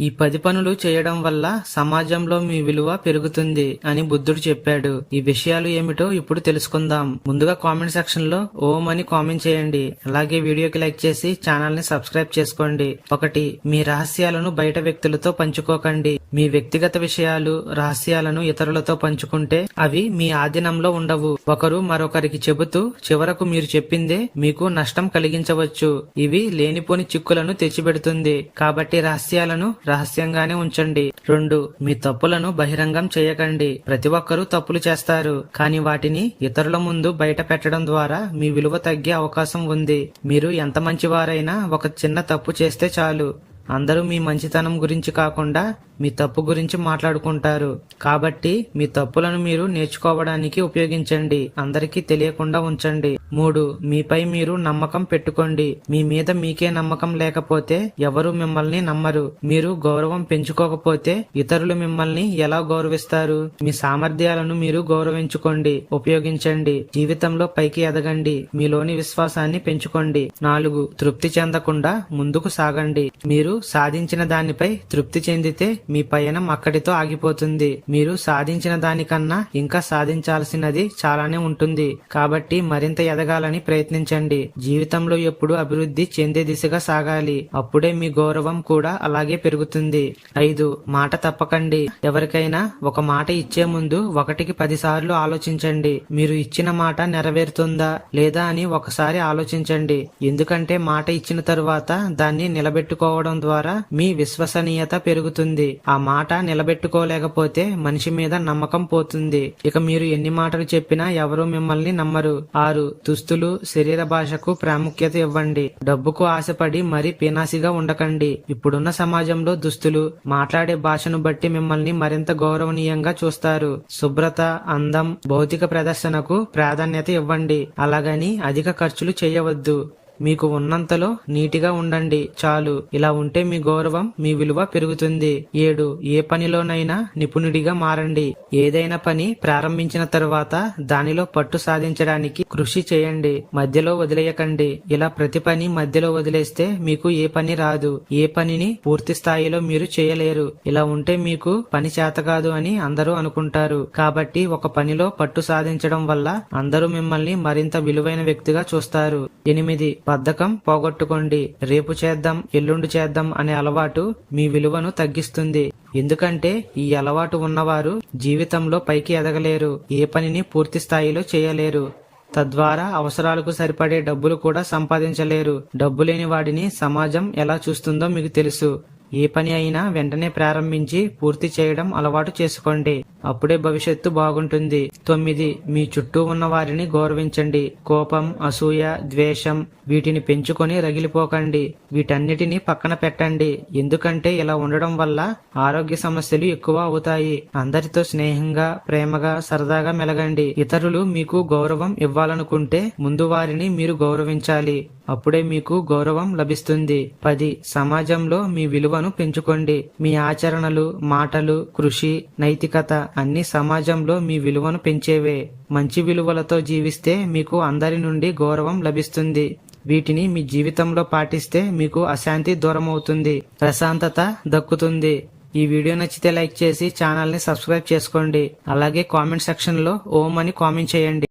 ఈ పది పనులు చేయడం వల్ల సమాజంలో మీ విలువ పెరుగుతుంది అని బుద్ధుడు చెప్పాడు. ఈ విషయాలు ఏమిటో ఇప్పుడు తెలుసుకుందాం. ముందుగా కామెంట్ సెక్షన్లో ఓం అని కామెంట్ చేయండి. అలాగే వీడియోకి లైక్ చేసి ఛానల్ని సబ్స్క్రైబ్ చేసుకోండి. ఒకటి మీ రహస్యాలను బయట వ్యక్తులతో పంచుకోకండి. మీ వ్యక్తిగత విషయాలు రహస్యాలను ఇతరులతో పంచుకుంటే అవి మీ ఆధీనంలో ఉండవు. ఒకరు మరొకరికి చెబుతూ చివరకు మీరు చెప్పిందే మీకు నష్టం కలిగించవచ్చు. ఇవి లేనిపోని చిక్కులను తెచ్చిపెడుతుంది. కాబట్టి రహస్యాలను రహస్యంగానే ఉంచండి. రెండు మీ తప్పులను బహిరంగం చేయకండి. ప్రతి ఒక్కరూ తప్పులు చేస్తారు. కానీ వాటిని ఇతరుల ముందు బయట పెట్టడం ద్వారా మీ విలువ తగ్గే అవకాశం ఉంది. మీరు ఎంత మంచివారైనా ఒక చిన్న తప్పు చేస్తే చాలు. అందరూ మీ మంచితనం గురించి కాకుండా మీ తప్పు గురించి మాట్లాడుకుంటారు. కాబట్టి మీ తప్పులను మీరు నేర్చుకోవడానికి ఉపయోగించండి. అందరికీ తెలియకుండా ఉంచండి. మూడు మీపై మీరు నమ్మకం పెట్టుకోండి. మీ మీద మీకే నమ్మకం లేకపోతే ఎవరు మిమ్మల్ని నమ్మరు. మీరు గౌరవం పెంచుకోకపోతే ఇతరులు మిమ్మల్ని ఎలా గౌరవిస్తారు? మీ సామర్థ్యాలను మీరు గౌరవించుకోండి. ఉపయోగించండి. జీవితంలో పైకి ఎదగండి. మీలోని విశ్వాసాన్ని పెంచుకోండి. నాలుగు తృప్తి చెందకుండా ముందుకు సాగండి. మీరు సాధించిన దానిపై తృప్తి చెందితే మీ పయనం అక్కడితో ఆగిపోతుంది. మీరు సాధించిన దానికన్నా ఇంకా సాధించాల్సినది చాలానే ఉంటుంది. కాబట్టి మరింత ఎదగాలని ప్రయత్నించండి. జీవితంలో ఎప్పుడు అభివృద్ధి చెందే దిశగా సాగాలి. అప్పుడే మీ గౌరవం కూడా అలాగే పెరుగుతుంది. ఐదు మాట తప్పకండి. ఎవరికైనా ఒక మాట ఇచ్చే ముందు ఒకటికి పదిసార్లు ఆలోచించండి. మీరు ఇచ్చిన మాట నెరవేరుతుందా లేదా అని ఒకసారి ఆలోచించండి. ఎందుకంటే మాట ఇచ్చిన తరువాత దాన్ని నిలబెట్టుకోవడం ద్వారా మీ విశ్వసనీయత పెరుగుతుంది. ఆ మాట నిలబెట్టుకోలేకపోతే మనిషి మీద నమ్మకం పోతుంది. ఇక మీరు ఎన్ని మాటలు చెప్పినా ఎవరు మిమ్మల్ని నమ్మరు. ఆరు దుస్తులు శరీర భాషకు ప్రాముఖ్యత ఇవ్వండి. డబ్బుకు ఆశపడి మరీ పినాసిగా ఉండకండి. ఇప్పుడున్న సమాజంలో దుస్తులు మాట్లాడే భాషను బట్టి మిమ్మల్ని మరింత గౌరవనీయంగా చూస్తారు. శుభ్రత అందం భౌతిక ప్రదర్శనకు ప్రాధాన్యత ఇవ్వండి. అలాగని అధిక ఖర్చులు చేయవద్దు. మీకు ఉన్నంతలో నీటిగా ఉండండి. చాలు. ఇలా ఉంటే మీ గౌరవం మీ విలువ పెరుగుతుంది. ఏడు. ఏ పనిలోనైనా నిపుణుడిగా మారండి. ఏదైనా పని ప్రారంభించిన తరువాత దానిలో పట్టు సాధించడానికి కృషి చేయండి. మధ్యలో వదిలేయకండి. ఇలా ప్రతి పని మధ్యలో వదిలేస్తే మీకు ఏ పని రాదు. ఏ పనిని పూర్తి స్థాయిలో మీరు చేయలేరు. ఇలా ఉంటే మీకు పని చేత కాదు అని అందరూ అనుకుంటారు. కాబట్టి ఒక పనిలో పట్టు సాధించడం వల్ల అందరూ మిమ్మల్ని మరింత విలువైన వ్యక్తిగా చూస్తారు. ఎనిమిది. బద్ధకం పోగొట్టుకోండి. రేపు చేద్దాం ఎల్లుండి చేద్దాం అనే అలవాటు మీ విలువను తగ్గిస్తుంది. ఎందుకంటే ఈ అలవాటు ఉన్నవారు జీవితంలో పైకి ఎదగలేరు ఏ పనిని పూర్తి స్థాయిలో చేయలేరు. తద్వారా అవసరాలకు సరిపడే డబ్బులు కూడా సంపాదించలేరు. డబ్బు లేని వాడిని సమాజం ఎలా చూస్తుందో మీకు తెలుసు. ఏ పని అయినా వెంటనే ప్రారంభించి పూర్తి చేయడం అలవాటు చేసుకోండి. అప్పుడే భవిష్యత్తు బాగుంటుంది. తొమ్మిది మీ చుట్టూ ఉన్న వారిని గౌరవించండి. కోపం అసూయ ద్వేషం వీటిని పెంచుకొని రగిలిపోకండి. వీటన్నిటిని పక్కన పెట్టండి. ఎందుకంటే ఇలా ఉండడం వల్ల ఆరోగ్య సమస్యలు ఎక్కువ అవుతాయి. అందరితో స్నేహంగా ప్రేమగా సరదాగా మెలగండి. ఇతరులు మీకు గౌరవం ఇవ్వాలనుకుంటే ముందు వారిని మీరు గౌరవించాలి. అప్పుడే మీకు గౌరవం లభిస్తుంది. పది సమాజంలో మీ విలువను పెంచుకోండి. మీ ఆచరణలు మాటలు కృషి నైతికత అన్ని సమాజంలో మీ విలువను పెంచేవే. మంచి విలువలతో జీవిస్తే మీకు అందరి నుండి గౌరవం లభిస్తుంది. వీటిని మీ జీవితంలో పాటిస్తే మీకు అశాంతి దూరం అవుతుంది ప్రశాంతత దక్కుతుంది. ఈ వీడియో నచ్చితే లైక్ చేసి ఛానల్ని సబ్స్క్రైబ్ చేసుకోండి. అలాగే కామెంట్ సెక్షన్లో ఓం అని కామెంట్ చేయండి.